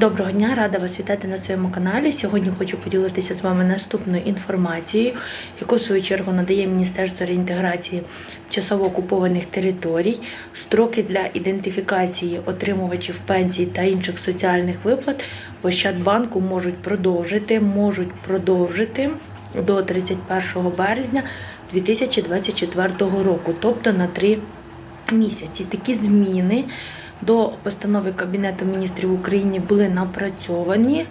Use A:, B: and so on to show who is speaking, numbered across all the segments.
A: Доброго дня, рада вас вітати на своєму каналі. Сьогодні хочу поділитися з вами наступною інформацією, яку в свою чергу надає Міністерство реінтеграції часово окупованих територій. Строки для ідентифікації отримувачів пенсій та інших соціальних виплат в Ощадбанку можуть продовжити, можуть продовжити до 31 березня 2024 року, тобто на 3 місяці. Такі зміни до постанови Кабінету міністрів України були напрацьовані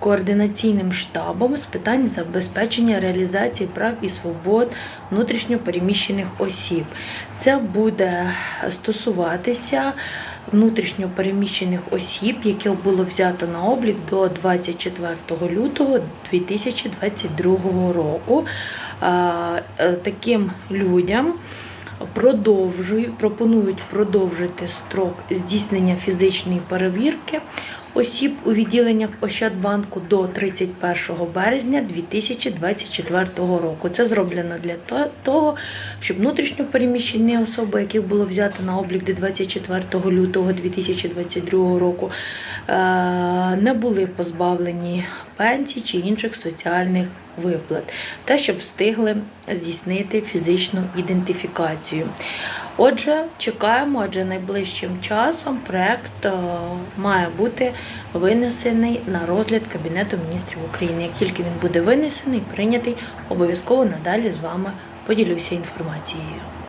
A: координаційним штабом з питань забезпечення реалізації прав і свобод внутрішньопереміщених осіб. Це буде стосуватися внутрішньопереміщених осіб, яких було взято на облік до 24 лютого 2022 року. Е, Таким людям продовжують, пропонують продовжити строк здійснення фізичної перевірки осіб у відділеннях Ощадбанку до 31 березня 2024 року. Це зроблено для того, щоб внутрішньо переміщені особи, яких було взято на облік до 24 лютого 2022 року, не були позбавлені пенсій чи інших соціальних виплат, та щоб встигли здійснити фізичну ідентифікацію. Отже, чекаємо, адже найближчим часом проект е, має бути винесений на розгляд Кабінету міністрів України. Як тільки він буде винесений, прийнятий, обов'язково надалі з вами поділюся інформацією.